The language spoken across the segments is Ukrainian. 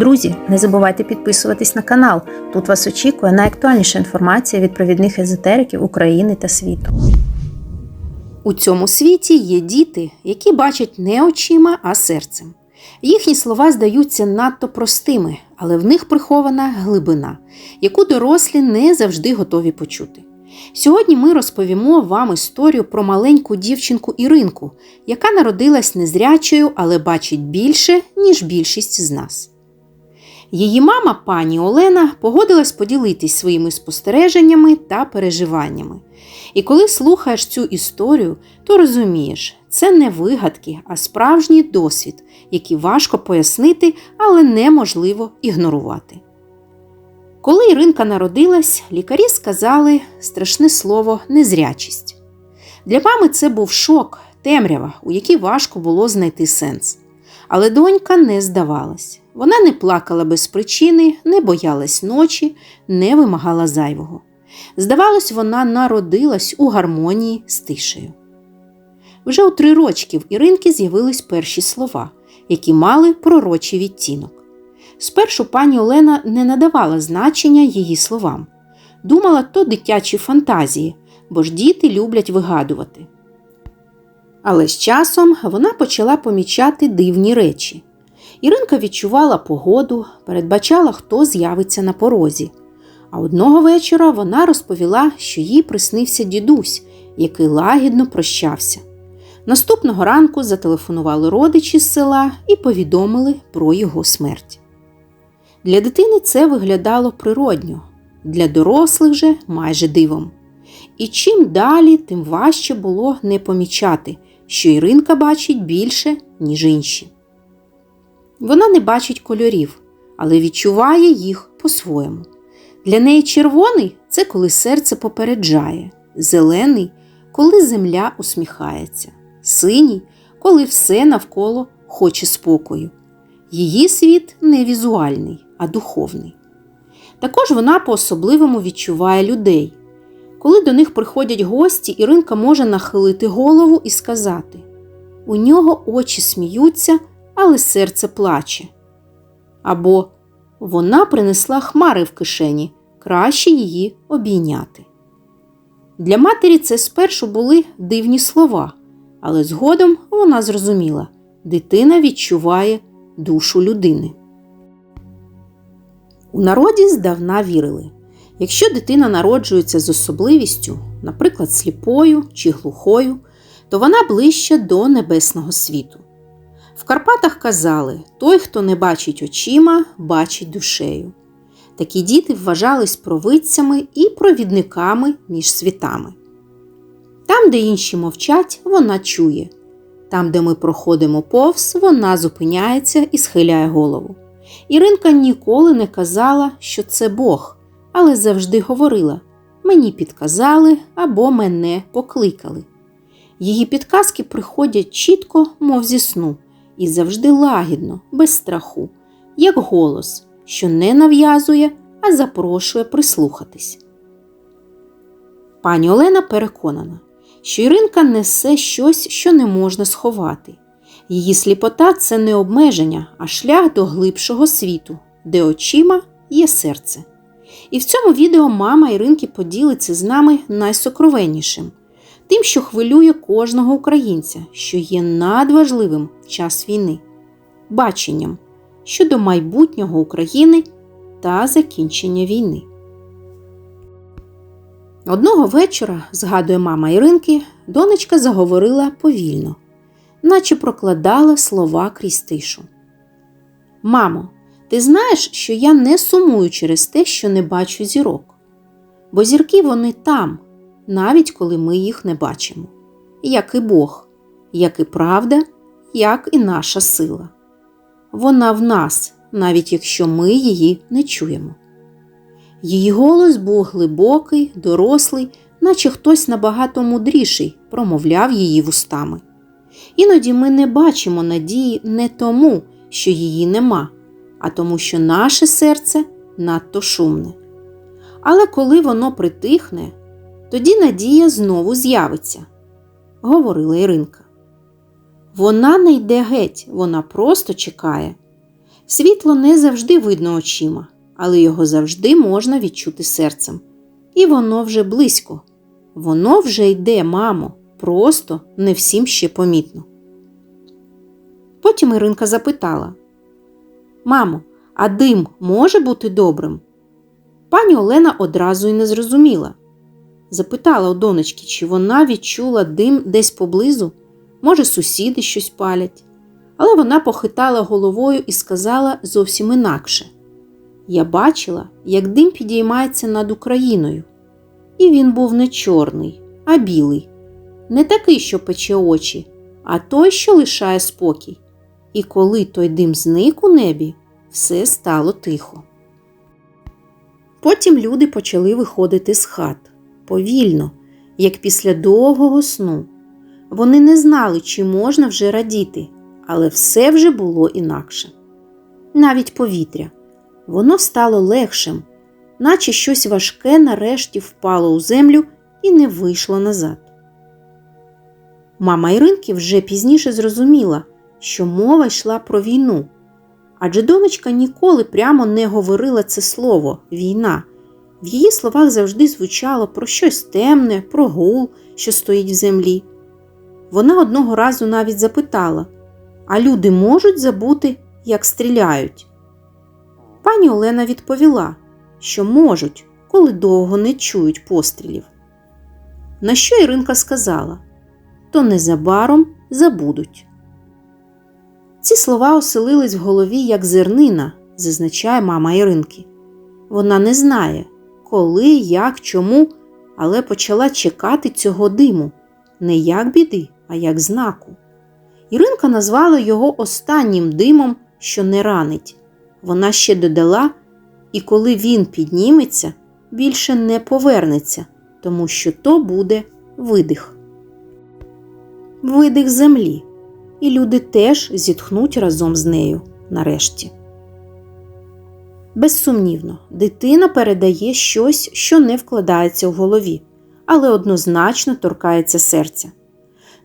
Друзі, не забувайте підписуватись на канал. Тут вас очікує найактуальніша інформація від провідних езотериків України та світу. У цьому світі є діти, які бачать не очима, а серцем. Їхні слова здаються надто простими, але в них прихована глибина, яку дорослі не завжди готові почути. Сьогодні ми розповімо вам історію про маленьку дівчинку Іринку, яка народилась незрячою, але бачить більше, ніж більшість з нас. Її мама, пані Олена, погодилась поділитись своїми спостереженнями та переживаннями. І коли слухаєш цю історію, то розумієш, це не вигадки, а справжній досвід, який важко пояснити, але неможливо ігнорувати. Коли Іринка народилась, лікарі сказали страшне слово незрячість. Для мами це був шок, темрява, у якій важко було знайти сенс. Але донька не здавалась. Вона не плакала без причини, не боялась ночі, не вимагала зайвого. Здавалось, вона народилась у гармонії з тишею. Вже у три рочки в Іринки з'явились перші слова, які мали пророчий відтінок. Спершу пані Олена не надавала значення її словам. Думала, то дитячі фантазії, бо ж діти люблять вигадувати. Але з часом вона почала помічати дивні речі. Іринка відчувала погоду, передбачала, хто з'явиться на порозі. А одного вечора вона розповіла, що їй приснився дідусь, який лагідно прощався. Наступного ранку зателефонували родичі з села і повідомили про його смерть. Для дитини це виглядало природньо, для дорослих же майже дивом. І чим далі, тим важче було не помічати, що Іринка бачить більше, ніж інші. Вона не бачить кольорів, але відчуває їх по-своєму. Для неї червоний це коли серце попереджає, зелений, коли земля усміхається, синій, коли все навколо хоче спокою. Її світ не візуальний, а духовний. Також вона по-особливому відчуває людей. Коли до них приходять гості, Іринка може нахилити голову і сказати: У нього очі сміються, але серце плаче. Або вона принесла хмари в кишені, краще її обійняти. Для матері це спершу були дивні слова, але згодом вона зрозуміла, дитина відчуває душу людини. У народі здавна вірили. Якщо дитина народжується з особливістю, наприклад, сліпою чи глухою, то вона ближче до небесного світу. Карпатах казали той, хто не бачить очима, бачить душею. Такі діти вважались провидцями і провідниками між світами. Там, де інші мовчать, вона чує. Там, де ми проходимо повз, вона зупиняється і схиляє голову. Іринка ніколи не казала, що це Бог, але завжди говорила мені підказали або мене покликали. Її підказки приходять чітко, мов зі сну, і завжди лагідно, без страху, як голос, що не нав'язує, а запрошує прислухатись. Пані Олена переконана, що Іринка несе щось, що не можна сховати. Її сліпота це не обмеження, а шлях до глибшого світу, де очима є серце. І в цьому відео мама Іринки поділиться з нами найсокровеннішим, тим, що хвилює кожного українця, що є надважливим в час війни, баченням щодо майбутнього України та закінчення війни. Одного вечора, згадує мама Іринки, донечка заговорила повільно, наче прокладала слова крізь тишу. Мамо, ти знаєш, що я не сумую через те, що не бачу зірок, бо зірки вони там, навіть коли ми їх не бачимо, як і Бог, як і правда, як і наша сила. Вона в нас, навіть якщо ми її не чуємо. Її голос був глибокий, дорослий, наче хтось набагато мудріший промовляв її вустами. Іноді ми не бачимо надії не тому, що її нема, а тому, що наше серце надто шумне. Але коли воно притихне, тоді надія знову з'явиться, говорила Іринка. Вона не йде геть, вона просто чекає. Світло не завжди видно очима, але його завжди можна відчути серцем. І воно вже близько. Воно вже йде, мамо, просто не всім ще помітно. Потім Іринка запитала Мамо, а дим може бути добрим? Пані Олена одразу й не зрозуміла. Запитала у донечки, чи вона відчула дим десь поблизу, може, сусіди щось палять. Але вона похитала головою і сказала зовсім інакше. Я бачила, як дим підіймається над Україною. І він був не чорний, а білий, не такий, що пече очі, а той, що лишає спокій. І коли той дим зник у небі, все стало тихо. Потім люди почали виходити з хат повільно, як після довгого сну. Вони не знали, чи можна вже радіти, але все вже було інакше. Навіть повітря. Воно стало легшим, наче щось важке нарешті впало у землю і не вийшло назад. Мама Іринки вже пізніше зрозуміла, що мова йшла про війну. Адже донечка ніколи прямо не говорила це слово війна. В її словах завжди звучало про щось темне, про гул, що стоїть в землі. Вона одного разу навіть запитала а люди можуть забути, як стріляють? Пані Олена відповіла, що можуть, коли довго не чують пострілів. На що Іринка сказала то незабаром забудуть. Ці слова оселились в голові як зернина, зазначає мама Іринки. Вона не знає, коли, як, чому, але почала чекати цього диму не як біди, а як знаку. Іринка назвала його останнім димом, що не ранить. Вона ще додала, і коли він підніметься, більше не повернеться, тому що то буде видих. Видих землі, і люди теж зітхнуть разом з нею нарешті. Безсумнівно, дитина передає щось, що не вкладається в голові, але однозначно торкається серця.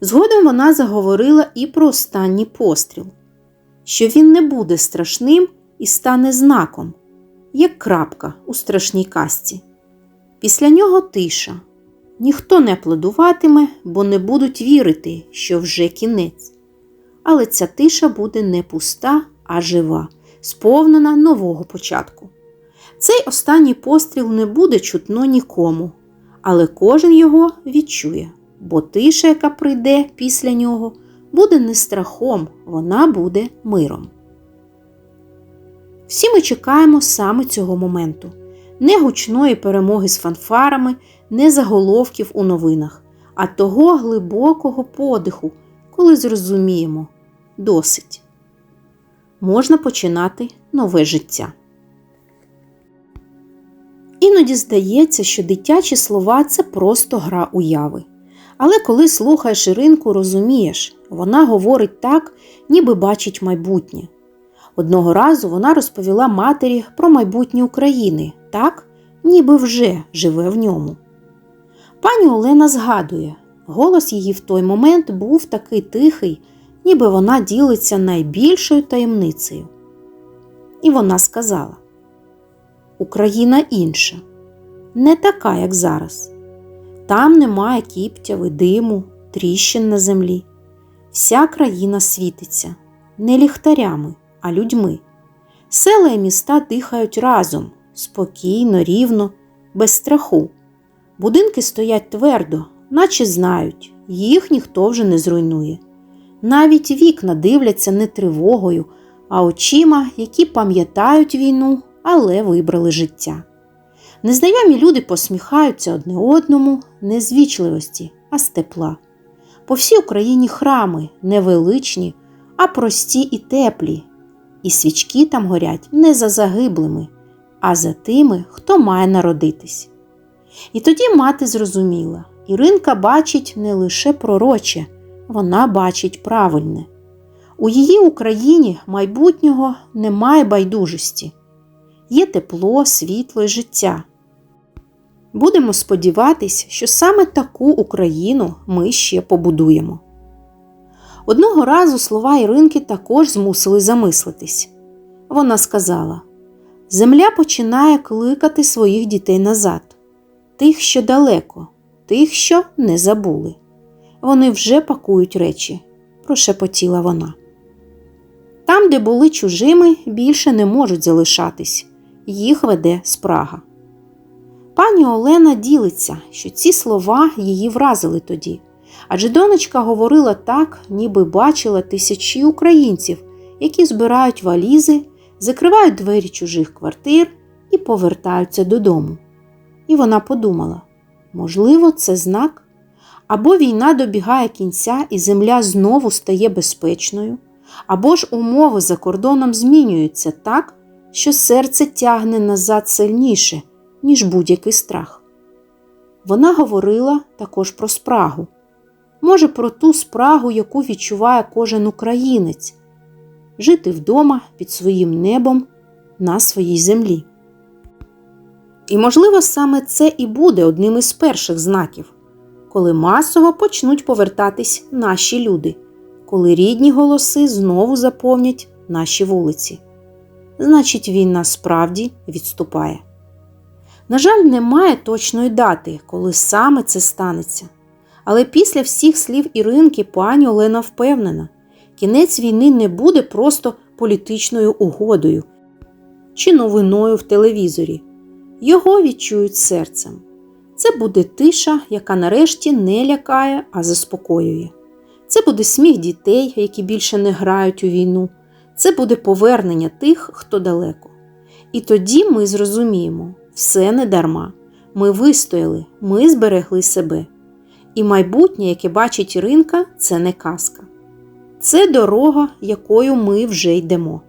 Згодом вона заговорила і про останній постріл, що він не буде страшним і стане знаком, як крапка у страшній касті. Після нього тиша. Ніхто не аплодуватиме, бо не будуть вірити, що вже кінець. Але ця тиша буде не пуста, а жива, сповнена нового початку. Цей останній постріл не буде чутно нікому, але кожен його відчує бо тиша, яка прийде після нього, буде не страхом, вона буде миром. Всі ми чекаємо саме цього моменту, не гучної перемоги з фанфарами, не заголовків у новинах, а того глибокого подиху, коли зрозуміємо досить. Можна починати нове життя. Іноді здається, що дитячі слова це просто гра уяви. Але коли слухаєш Іринку, розумієш, вона говорить так, ніби бачить майбутнє. Одного разу вона розповіла матері про майбутнє України, так, ніби вже живе в ньому. Пані Олена згадує, голос її в той момент був такий тихий, ніби вона ділиться найбільшою таємницею. І вона сказала: Україна інша, не така, як зараз. Там немає кіптяви, диму, тріщин на землі. Вся країна світиться не ліхтарями, а людьми. Села і міста дихають разом, спокійно, рівно, без страху. Будинки стоять твердо, наче знають, їх ніхто вже не зруйнує. Навіть вікна дивляться не тривогою, а очима, які пам'ятають війну, але вибрали життя. Незнайомі люди посміхаються одне одному не з вічливості, а з тепла. По всій Україні храми невеличні, а прості і теплі, і свічки там горять не за загиблими, а за тими, хто має народитись. І тоді мати зрозуміла Іринка бачить не лише пророче, вона бачить правильне. У її Україні майбутнього немає байдужості, є тепло, світло і життя. Будемо сподіватись, що саме таку Україну ми ще побудуємо. Одного разу слова Іринки також змусили замислитись. Вона сказала: Земля починає кликати своїх дітей назад, тих, що далеко, тих, що не забули. Вони вже пакують речі, прошепотіла вона. Там, де були чужими, більше не можуть залишатись, їх веде спрага. Пані Олена ділиться, що ці слова її вразили тоді, адже донечка говорила так, ніби бачила тисячі українців, які збирають валізи, закривають двері чужих квартир і повертаються додому. І вона подумала: можливо, це знак? Або війна добігає кінця і земля знову стає безпечною, або ж умови за кордоном змінюються так, що серце тягне назад сильніше, ніж будь-який страх. Вона говорила також про спрагу, може, про ту спрагу, яку відчуває кожен українець жити вдома під своїм небом на своїй землі. І, можливо, саме це і буде одним із перших знаків, коли масово почнуть повертатись наші люди, коли рідні голоси знову заповнять наші вулиці. Значить, війна справді відступає. На жаль, немає точної дати, коли саме це станеться. Але після всіх слів Іринки пані Олена впевнена, кінець війни не буде просто політичною угодою чи новиною в телевізорі. Його відчують серцем. Це буде тиша, яка нарешті не лякає, а заспокоює. Це буде сміх дітей, які більше не грають у війну. Це буде повернення тих, хто далеко. І тоді ми зрозуміємо, все не дарма. Ми вистояли, ми зберегли себе. І майбутнє, яке бачить Іринка, це не казка. Це дорога, якою ми вже йдемо.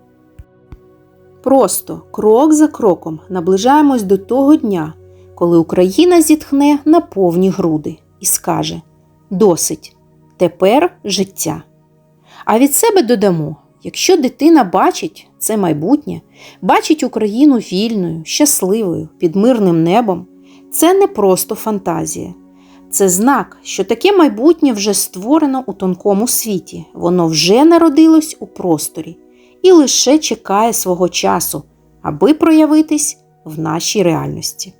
Просто крок за кроком наближаємось до того дня, коли Україна зітхне на повні груди і скаже Досить, тепер життя. А від себе додамо: якщо дитина бачить це майбутнє, бачить Україну вільною, щасливою, під мирним небом, це не просто фантазія. Це знак, що таке майбутнє вже створено у тонкому світі, воно вже народилось у просторі і лише чекає свого часу, аби проявитись в нашій реальності.